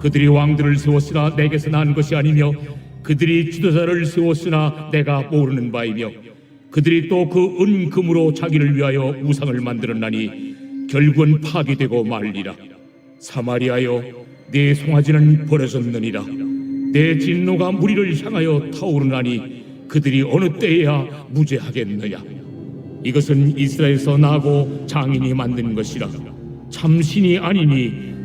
그들이 왕들을 세웠으나 내게서 난 것이 아니며 그들이 지도자를 세웠으나 내가 모르는 바이며 그들이 또 그 은금으로 자기를 위하여 우상을 만들었나니 결국은 파괴되고 말리라. 사마리아여 내 송아지는 버려졌느니라. 내 진노가 무리를 향하여 타오르나니 그들이 어느 때에야 무죄하겠느냐. 이것은 이스라엘에서 나고 장인이 만든 것이라. 참신이 아니니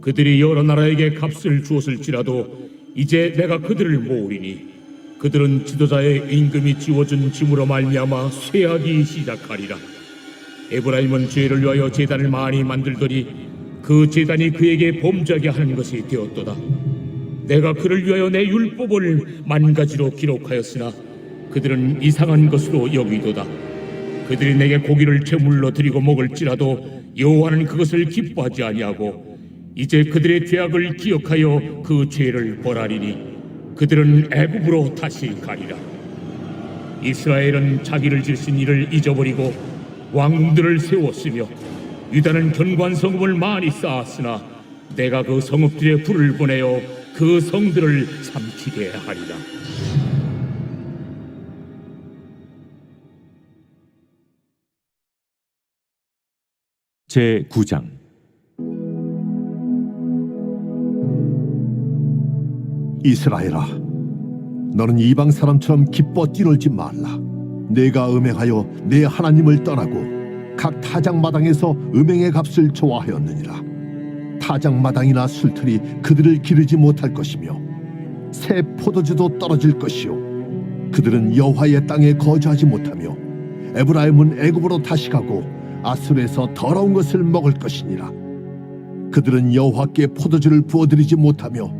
그들이 여러 나라에게 값을 주었을지라도 이제 내가 그들을 모으리니 그들은 지도자의 임금이 지워준 짐으로 말미암아 쇠하기 시작하리라. 에브라임은 죄를 위하여 제단을 많이 만들더니 그 제단이 그에게 범죄하게 하는 것이 되었도다. 내가 그를 위하여 내 율법을 만 가지로 기록하였으나 그들은 이상한 것으로 여기도다. 그들이 내게 고기를 제물로 드리고 먹을지라도 여호와는 그것을 기뻐하지 아니하고 이제 그들의 죄악을 기억하여 그 죄를 벌하리니 그들은 애굽으로 다시 가리라. 이스라엘은 자기를 지으신 이를 잊어버리고 왕들을 세웠으며 유다는 견고한 성읍을 많이 쌓았으나 내가 그 성읍들의 불을 보내어 그 성들을 삼키게 하리라. 제 9장 이스라엘아, 너는 이방 사람처럼 기뻐 뛰놀지 말라. 내가 음행하여 내 하나님을 떠나고 각 타작마당에서 음행의 값을 좋아하였느니라. 타작마당이나 술틀이 그들을 기르지 못할 것이며 새 포도주도 떨어질 것이요. 그들은 여호와의 땅에 거주하지 못하며 에브라임은 애굽으로 다시 가고 아수르에서 더러운 것을 먹을 것이니라. 그들은 여호와께 포도주를 부어드리지 못하며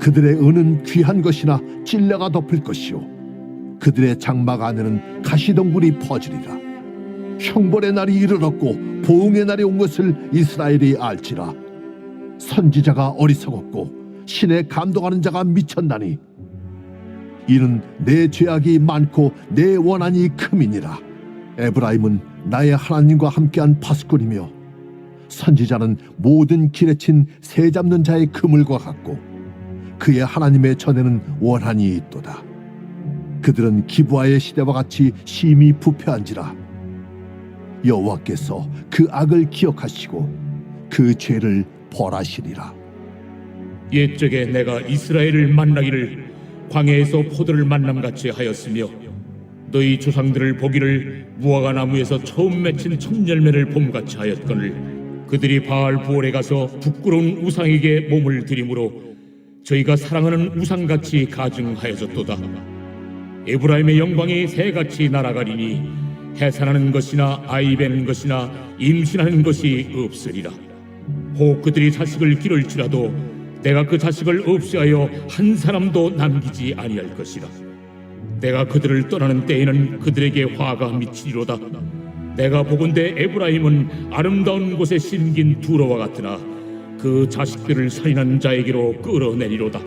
그들의 은은 귀한 것이나 찔레가 덮을 것이요. 그들의 장막 안에는 가시덩굴이 퍼지리라. 형벌의 날이 이르렀고 보응의 날이 온 것을 이스라엘이 알지라. 선지자가 어리석었고 신에 감동하는 자가 미쳤나니 이는 내 죄악이 많고 내 원한이 큼이니라. 에브라임은 나의 하나님과 함께한 파수꾼이며 선지자는 모든 길에 친 새 잡는 자의 그물과 같고 그의 하나님의 전에는 원한이 있도다. 그들은 기부하의 시대와 같이 심히 부패한지라. 여호와께서 그 악을 기억하시고 그 죄를 벌하시리라. 옛적에 내가 이스라엘을 만나기를 광야에서 포도를 만남 같이 하였으며 너희 조상들을 보기를 무화과 나무에서 처음 맺힌 첫 열매를 봄같이 하였거늘 그들이 바알 부올에 가서 부끄러운 우상에게 몸을 들이므로 저희가 사랑하는 우상같이 가증하여졌도다. 에브라임의 영광이 새같이 날아가리니 해산하는 것이나 아이 베는 것이나 임신하는 것이 없으리라. 혹 그들이 자식을 기를지라도 내가 그 자식을 없애하여 한 사람도 남기지 아니할 것이라. 내가 그들을 떠나는 때에는 그들에게 화가 미치리로다. 내가 보건대 에브라임은 아름다운 곳에 심긴 두로와 같으나 그 자식들을 살인한 자에게로 끌어내리로다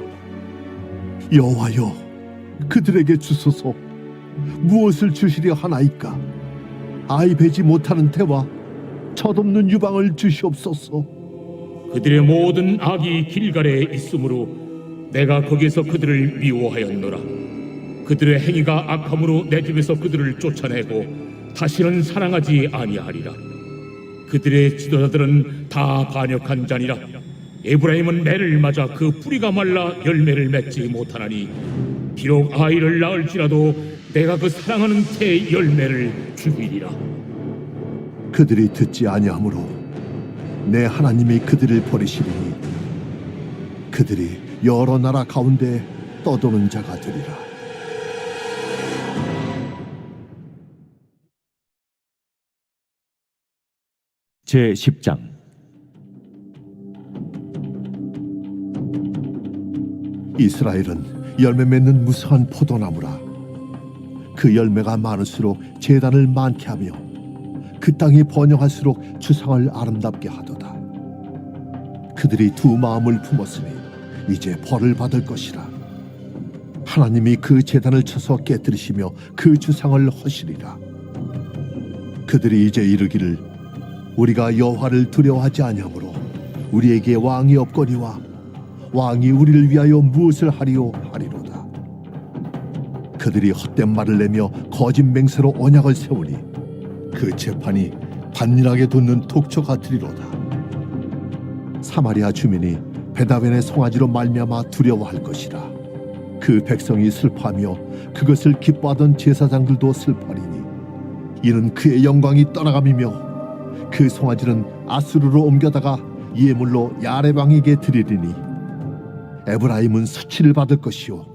여호와여, 그들에게 주소서 무엇을 주시려 하나이까 아이 배지 못하는 태와 젖없는 유방을 주시옵소서 그들의 모든 악이 길갈에 있으므로 내가 거기에서 그들을 미워하였노라. 그들의 행위가 악함으로 내 집에서 그들을 쫓아내고 다시는 사랑하지 아니하리라. 그들의 지도자들은 다 반역한 자니라. 에브라임은 매를 맞아 그 뿌리가 말라 열매를 맺지 못하나니 비록 아이를 낳을지라도 내가 그 사랑하는 태의 열매를 죽이리라. 그들이 듣지 아니하므로 내 하나님이 그들을 버리시리니 그들이 여러 나라 가운데 떠도는 자가 되리라 제 10장. 이스라엘은 열매 맺는 무성한 포도나무라. 그 열매가 많을수록 재단을 많게 하며 그 땅이 번영할수록 주상을 아름답게 하도다. 그들이 두 마음을 품었으니 이제 벌을 받을 것이라. 하나님이 그 재단을 쳐서 깨뜨리시며 그 주상을 허시리라. 그들이 이제 이르기를 우리가 여호와를 두려워하지 아니하므로 우리에게 왕이 없거니와 왕이 우리를 위하여 무엇을 하리오 하리로다. 그들이 헛된 말을 내며 거짓 맹세로 언약을 세우니 그 재판이 반일하게 돋는 독초 같으리로다. 사마리아 주민이 베다벤의 송아지로 말미암아 두려워할 것이라. 그 백성이 슬퍼하며 그것을 기뻐하던 제사장들도 슬퍼하리니 이는 그의 영광이 떠나감이며 그 송아지는 아수르로 옮겨다가 예물로 야레방에게 드리리니 에브라임은 수치를 받을 것이요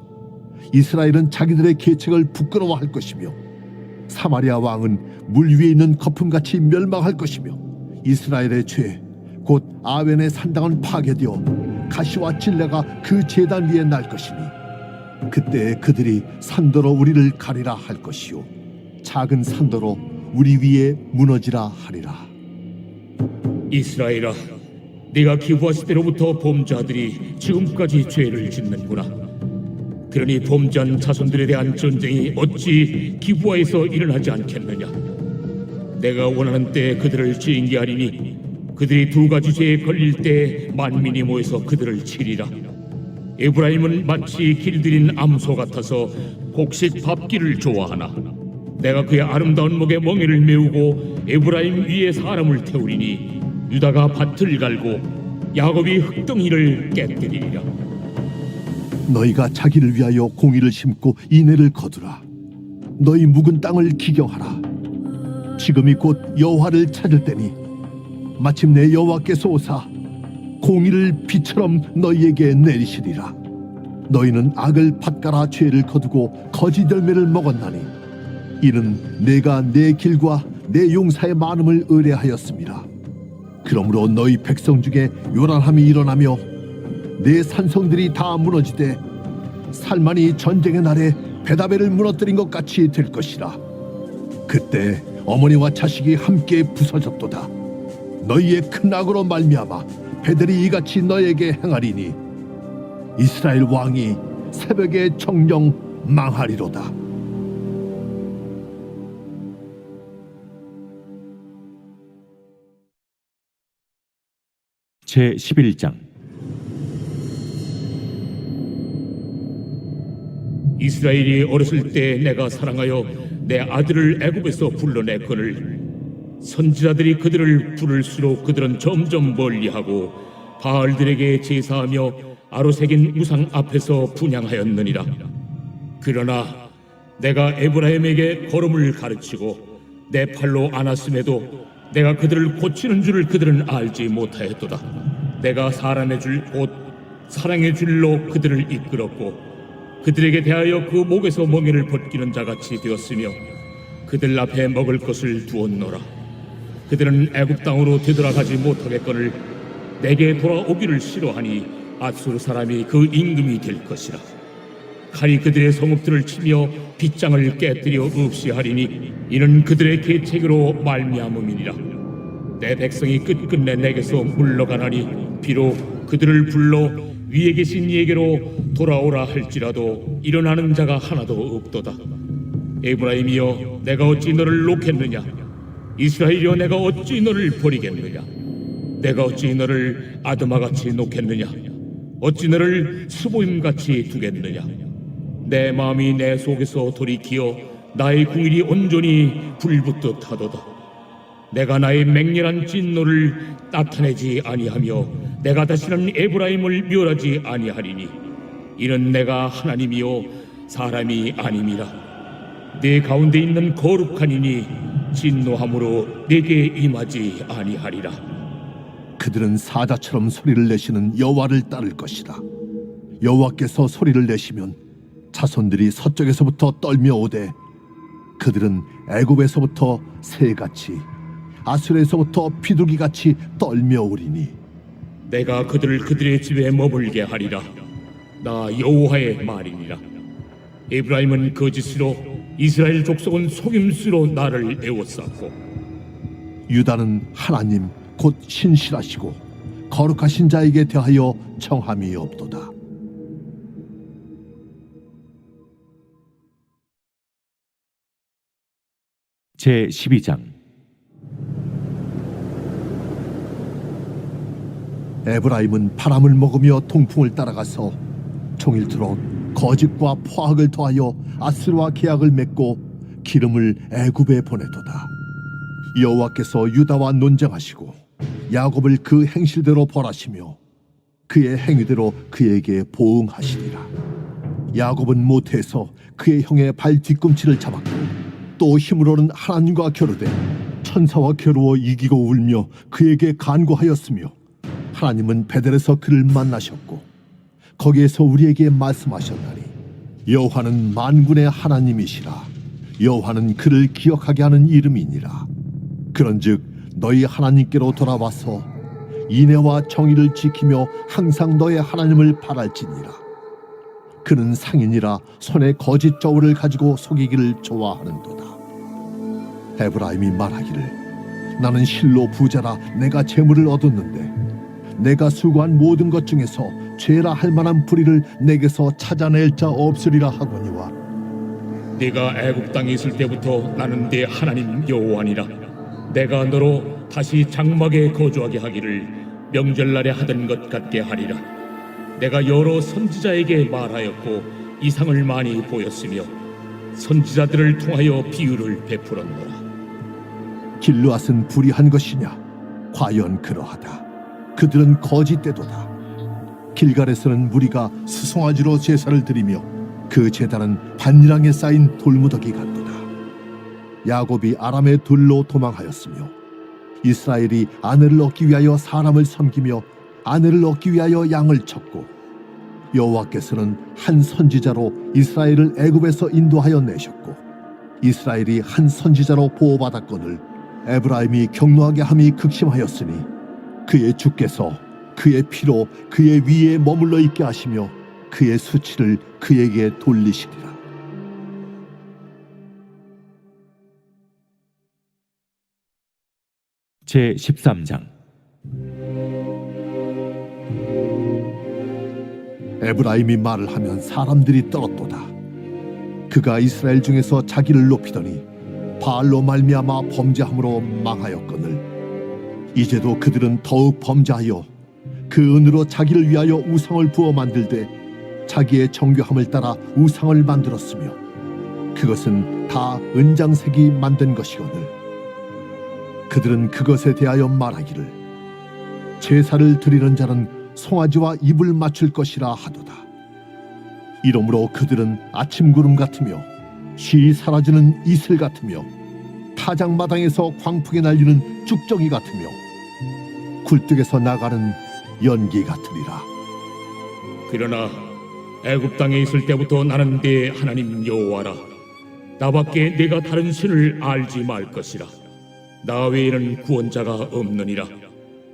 이스라엘은 자기들의 계책을 부끄러워할 것이며 사마리아 왕은 물 위에 있는 거품같이 멸망할 것이며 이스라엘의 죄 곧 아웬의 산당은 파괴되어 가시와 찔레가 그 제단 위에 날 것이니 그때 그들이 산도로 우리를 가리라 할 것이요 작은 산도로 우리 위에 무너지라 하리라 이스라엘아, 네가 기부하실 때로부터 범죄자들이 지금까지 죄를 짓는구나. 그러니 범죄한 자손들에 대한 전쟁이 어찌 기부하에서 일어나지 않겠느냐? 내가 원하는 때에 그들을 징계하리니 그들이 두 가지 죄에 걸릴 때 만민이 모여서 그들을 치리라. 에브라임은 마치 길들인 암소 같아서 곡식 밥기를 좋아하나 내가 그의 아름다운 목에 멍에를 메우고 에브라임 위에 사람을 태우리니 유다가 밭을 갈고 야곱이 흙덩이를 깨뜨리리라 너희가 자기를 위하여 공의를 심고 인애를 거두라. 너희 묵은 땅을 기경하라. 지금이 곧 여호와를 찾을 때니 마침내 여호와께서 오사 공의를 비처럼 너희에게 내리시리라. 너희는 악을 밭가라 죄를 거두고 거짓 열매를 먹었나니 이는 내가 내 길과 내 용사의 많음을 의뢰하였습니다. 그러므로 너희 백성 중에 요란함이 일어나며 내 산성들이 다 무너지되 살만이 전쟁의 날에 베다벨을 무너뜨린 것 같이 될 것이라. 그때 어머니와 자식이 함께 부서졌도다. 너희의 큰 악으로 말미암아 배들이 이같이 너에게 행하리니 이스라엘 왕이 새벽에 정령 망하리로다. 제 11장. 이스라엘이 어렸을 때 내가 사랑하여 내 아들을 애굽에서 불러냈거늘 선지자들이 그들을 부를수록 그들은 점점 멀리하고 바알들에게 제사하며 아로새긴 우상 앞에서 분양하였느니라. 그러나 내가 에브라임에게 걸음을 가르치고 내 팔로 안았음에도 내가 그들을 고치는 줄을 그들은 알지 못하였도다. 내가 사랑의 줄 곧 사랑의 줄로 그들을 이끌었고 그들에게 대하여 그 목에서 멍에를 벗기는 자같이 되었으며 그들 앞에 먹을 것을 두었노라. 그들은 애굽 땅으로 되돌아가지 못하겠거늘 내게 돌아오기를 싫어하니 아수르 사람이 그 임금이 될 것이라 칼이 그들의 성읍들을 치며 빗장을 깨뜨려 없이 하리니 이는 그들의 계책으로 말미암음이니라. 내 백성이 끝끝내 내게서 물러가나니 비록 그들을 불러 위에 계신 이에게로 돌아오라 할지라도 일어나는 자가 하나도 없도다. 에브라임이여 내가 어찌 너를 놓겠느냐? 이스라엘이여 내가 어찌 너를 버리겠느냐? 내가 어찌 너를 아드마같이 놓겠느냐? 어찌 너를 수보임같이 두겠느냐 내 마음이 내 속에서 돌이키어 나의 궁일이 온전히 불붙듯 하도다. 내가 나의 맹렬한 진노를 나타내지 아니하며 내가 다시는 에브라임을 멸하지 아니하리니 이는 내가 하나님이요 사람이 아님이라. 내 가운데 있는 거룩한 이니 진노함으로 내게 임하지 아니하리라. 그들은 사자처럼 소리를 내시는 여호와를 따를 것이다. 여호와께서 소리를 내시면 자손들이 서쪽에서부터 떨며 오되 그들은 애굽에서부터 새같이 아수르에서부터 비둘기같이 떨며 오리니 내가 그들을 그들의 집에 머물게 하리라 나 여호와의 말이니라 에브라임은 거짓으로 이스라엘 족속은 속임수로 나를 애워쌌고 유다는 하나님 곧 신실하시고 거룩하신 자에게 대하여 청함이 없도다. 제 12장 에브라임은 바람을 먹으며 통풍을 따라가서 종일토록 거짓과 포악을 더하여 아스르와 계약을 맺고 기름을 애굽에 보내도다. 여호와께서 유다와 논쟁하시고 야곱을 그 행실대로 벌하시며 그의 행위대로 그에게 보응하시리라. 야곱은 못해서 그의 형의 발 뒤꿈치를 잡았고 또 힘으로는 하나님과 겨루되 천사와 겨루어 이기고 울며 그에게 간구하였으며 하나님은 베델에서 그를 만나셨고 거기에서 우리에게 말씀하셨나니 여호와는 만군의 하나님이시라. 여호와는 그를 기억하게 하는 이름이니라. 그런즉 너희 하나님께로 돌아와서 인애와 정의를 지키며 항상 너의 하나님을 바랄지니라 그는 상인이라 손에 거짓 저울을 가지고 속이기를 좋아하는도다. 에브라임이 말하기를 나는 실로 부자라 내가 재물을 얻었는데 내가 수고한 모든 것 중에서 죄라 할 만한 불의를 내게서 찾아낼 자 없으리라 하거니와 네가 애굽 땅에 있을 때부터 나는 네 하나님 여호와니라. 내가 너로 다시 장막에 거주하게 하기를 명절날에 하던 것 같게 하리라 내가 여러 선지자에게 말하였고 이상을 많이 보였으며 선지자들을 통하여 비유를 베풀었노라. 길르앗은 불의한 것이냐? 과연 그러하다. 그들은 거짓되도다. 길갈에서는 무리가 수송아지로 제사를 드리며 그 제단은 반일항에 쌓인 돌무더기 같도다. 야곱이 아람의 둘로 도망하였으며 이스라엘이 아내를 얻기 위하여 사람을 섬기며 아내를 얻기 위하여 양을 쳤고 여호와께서는 한 선지자로 이스라엘을 애굽에서 인도하여 내셨고 이스라엘이 한 선지자로 보호받았거늘 에브라임이 경노하게 함이 극심하였으니 그의 주께서 그의 피로 그의 위에 머물러 있게 하시며 그의 수치를 그에게 돌리시리라. 제 13장 에브라임이 말을 하면 사람들이 떨었도다. 그가 이스라엘 중에서 자기를 높이더니 바알로 말미암아 범죄함으로 망하였거늘 이제도 그들은 더욱 범죄하여 그 은으로 자기를 위하여 우상을 부어 만들되 자기의 정교함을 따라 우상을 만들었으며 그것은 다 은장색이 만든 것이거늘 그들은 그것에 대하여 말하기를 제사를 드리는 자는 송아지와 입을 맞출 것이라 하도다. 이러므로 그들은 아침 구름 같으며 쉬 사라지는 이슬 같으며 타작마당에서 광풍에 날리는 쭉정이 같으며 굴뚝에서 나가는 연기 같으리라. 그러나 애굽 땅에 있을 때부터 나는 네 하나님 여호와라 나밖에 네가 다른 신을 알지 말 것이라 나 외에는 구원자가 없느니라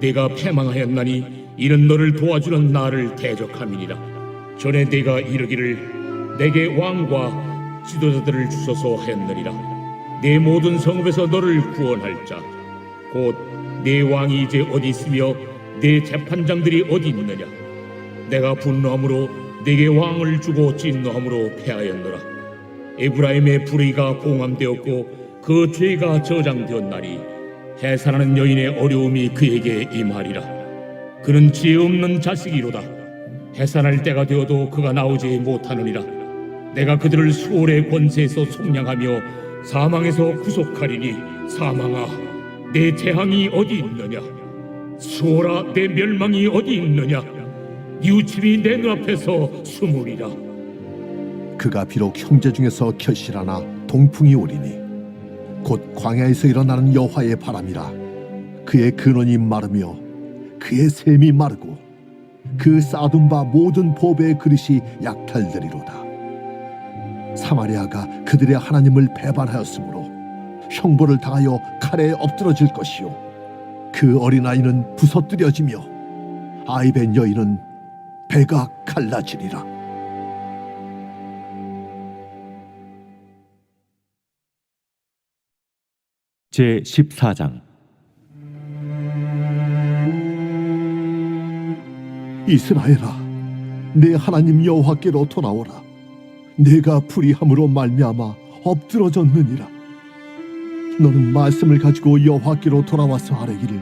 내가 패망하였나니 이는 너를 도와주는 나를 대적함이니라. 전에 내가 이르기를 내게 왕과 지도자들을 주소서 하였느니라. 내 모든 성읍에서 너를 구원할 자. 곧 내 왕이 이제 어디 있으며 내 재판장들이 어디 있느냐? 내가 분노함으로 내게 왕을 주고 진노함으로 패하였노라. 에브라임의 불의가 봉함되었고 그 죄가 저장되었나니 해산하는 여인의 어려움이 그에게 임하리라. 그는 지혜 없는 자식이로다. 해산할 때가 되어도 그가 나오지 못하느니라. 내가 그들을 수월의 권세에서 속량하며 사망에서 구속하리니 사망아 내 재앙이 어디 있느냐? 수월아 내 멸망이 어디 있느냐? 이웃집이 내 눈앞에서 숨으리라. 그가 비록 형제 중에서 결실하나 동풍이 오리니 곧 광야에서 일어나는 여호와의 바람이라. 그의 근원이 마르며 그의 샘이 마르고 그 쌓아둔 바 모든 보배의 그릇이 약탈되리로다. 사마리아가 그들의 하나님을 배반하였으므로 형벌을 당하여 칼에 엎드러질 것이요. 그 어린아이는 부서뜨려지며 아이벤 여인은 배가 갈라지리라 제 14장 이스라엘아, 내 하나님 여호와께로 돌아오라. 내가 불의함으로 말미암아 엎드러졌느니라. 너는 말씀을 가지고 여호와께로 돌아와서 아뢰기를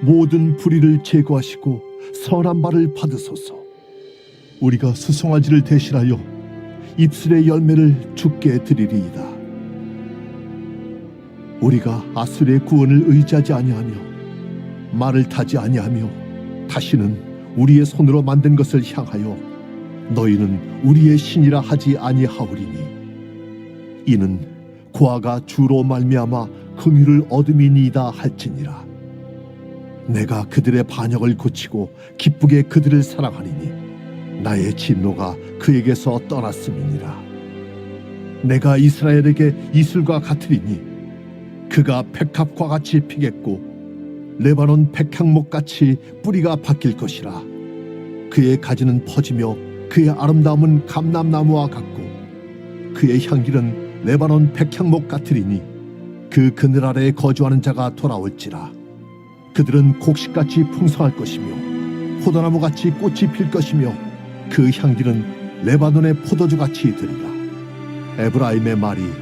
모든 불의를 제거하시고 선한 말을 받으소서. 우리가 수송아지를 대신하여 입술의 열매를 죽게 드리리이다. 우리가 아술의 구원을 의지하지 아니하며 말을 타지 아니하며 다시는 우리의 손으로 만든 것을 향하여 너희는 우리의 신이라 하지 아니하오리니 이는 고아가 주로 말미암아 긍휼을 얻음이니이다 할지니라. 내가 그들의 반역을 고치고 기쁘게 그들을 사랑하리니 나의 진노가 그에게서 떠났음이니라. 내가 이스라엘에게 이슬과 같으리니 그가 백합과 같이 피겠고 레바논 백향목 같이 뿌리가 바뀔 것이라. 그의 가지는 퍼지며 그의 아름다움은 감람나무와 같고 그의 향기는 레바논 백향목 같으리니 그 그늘 아래에 거주하는 자가 돌아올지라. 그들은 곡식같이 풍성할 것이며 포도나무같이 꽃이 필 것이며 그 향기는 레바논의 포도주같이 들리라. 에브라임의 말이